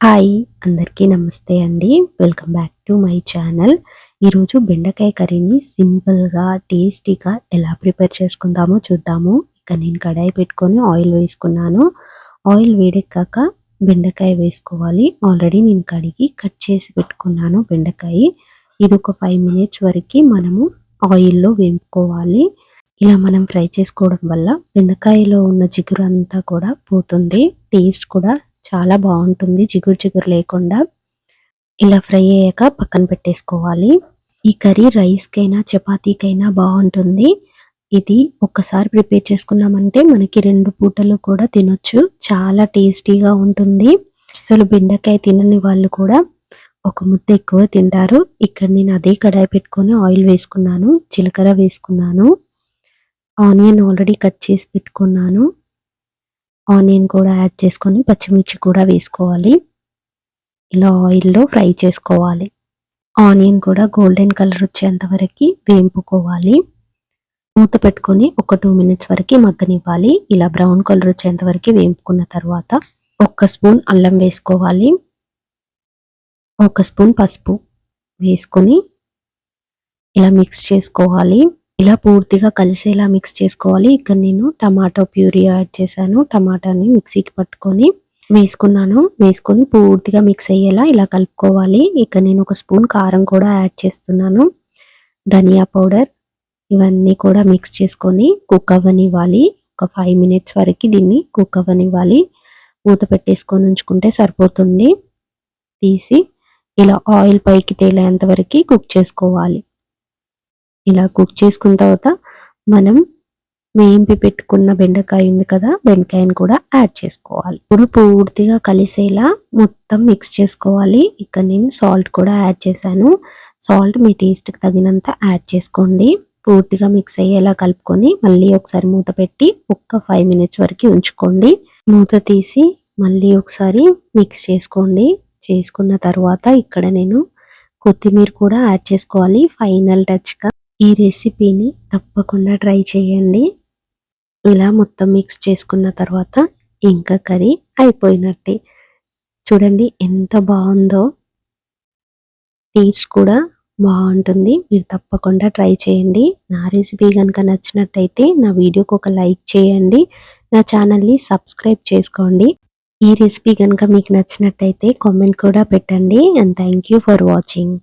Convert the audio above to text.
Hi అందరికీ నమస్తే అండి. Welcome back to my channel. ఈరోజు బెండకాయ కర్రీని సింపుల్గా టేస్టీగా ఎలా ప్రిపేర్ చేసుకుందామో చూద్దాము. ఇక నేను కడాయి పెట్టుకొని ఆయిల్ వేసుకున్నాను. ఆయిల్ వేడెక్కాక బెండకాయ వేసుకోవాలి. ఆల్రెడీ నేను కడిగి కట్ చేసి పెట్టుకున్నాను బెండకాయ. ఇది ఒక ఫైవ్ మినిట్స్ వరకు మనము ఆయిల్లో వేపుకోవాలి. ఇలా మనం ఫ్రై చేసుకోవడం వల్ల బెండకాయలో ఉన్న జిగురు అంతా కూడా పోతుంది. టేస్ట్ కూడా చాలా బాగుంటుంది జిగురు జిగురు లేకుండా. ఇలా ఫ్రై అయ్యాక పక్కన పెట్టేసుకోవాలి. ఈ కర్రీ రైస్కైనా చపాతీకైనా బాగుంటుంది. ఇది ఒక్కసారి ప్రిపేర్ చేసుకున్నామంటే మనకి రెండు పూటలు కూడా తినొచ్చు. చాలా టేస్టీగా ఉంటుంది. అసలు బెండకాయ తినని వాళ్ళు కూడా ఒక ముద్ద ఎక్కువ తింటారు. ఇక్కడ నేను అదే కడాయి పెట్టుకొని ఆయిల్ వేసుకున్నాను జీలకర్ర వేసుకున్నాను ఆనియన్ ఆల్రెడీ కట్ చేసి పెట్టుకున్నాను. ఆనియన్ కూడా యాడ్ చేసుకొని పచ్చిమిర్చి కూడా వేసుకోవాలి. ఇలా ఆయిల్లో ఫ్రై చేసుకోవాలి. ఆనియన్ కూడా గోల్డెన్ కలర్ వచ్చేంత వరకు వేంపుకోవాలి. మూత పెట్టుకొని ఒక టూ మినిట్స్ వరకు మగ్గనివ్వాలి. ఇలా బ్రౌన్ కలర్ వచ్చేంత వరకు వేంపుకున్న తర్వాత ఒక్క స్పూన్ అల్లం వేసుకోవాలి. ఒక స్పూన్ పసుపు వేసుకొని ఇలా మిక్స్ చేసుకోవాలి. ఇలా పూర్తిగా కలిసేలా మిక్స్ చేసుకోవాలి. ఇక్కడ నేను టమాటో ప్యూరీ యాడ్ చేశాను. టమాటాని మిక్సీకి పట్టుకొని వేసుకున్నాను. వేసుకొని పూర్తిగా మిక్స్ అయ్యేలా ఇలా కలుపుకోవాలి. ఇక్కడ నేను ఒక స్పూన్ కారం కూడా యాడ్ చేస్తున్నాను. ధనియా పౌడర్ ఇవన్నీ కూడా మిక్స్ చేసుకొని కుక్ అవ్వనివ్వాలి. ఒక ఫైవ్ మినిట్స్ వరకు దీన్ని కుక్ అవ్వనివ్వాలి. మూత పెట్టేసుకొని ఉంచుకుంటే సరిపోతుంది. తీసి ఇలా ఆయిల్ పైకి తేలేంత వరకు కుక్ చేసుకోవాలి. ఇలా కుక్ చేసుకున్న తర్వాత మనం వేంపి పెట్టుకున్న బెండకాయ ఉంది కదా బెండకాయని కూడా యాడ్ చేసుకోవాలి. ఇప్పుడు పూర్తిగా కలిసేలా మొత్తం మిక్స్ చేసుకోవాలి. ఇక్కడ నేను సాల్ట్ కూడా యాడ్ చేశాను. సాల్ట్ మీ టేస్ట్కి తగినంత యాడ్ చేసుకోండి. పూర్తిగా మిక్స్ అయ్యేలా కలుపుకొని మళ్ళీ ఒకసారి మూత పెట్టి ఒక్క ఫైవ్ మినిట్స్ వరకు ఉంచుకోండి. మూత తీసి మళ్ళీ ఒకసారి మిక్స్ చేసుకోండి. చేసుకున్న తర్వాత ఇక్కడ నేను కొత్తిమీర కూడా యాడ్ చేసుకోవాలి. ఫైనల్ టచ్గా ఈ రెసిపీని తప్పకుండా ట్రై చేయండి. ఇలా మొత్తం మిక్స్ చేసుకున్న తర్వాత ఇంకా కర్రీ అయిపోయినట్టే. చూడండి ఎంత బాగుందో. టేస్ట్ కూడా బాగుంటుంది. మీరు తప్పకుండా ట్రై చేయండి. నా రెసిపీ కనుక నచ్చినట్టయితే నా వీడియోకి ఒక లైక్ చేయండి. నా ఛానల్ని సబ్స్క్రైబ్ చేసుకోండి. ఈ రెసిపీ కనుక మీకు నచ్చినట్టయితే కామెంట్ కూడా పెట్టండి. And thank you for watching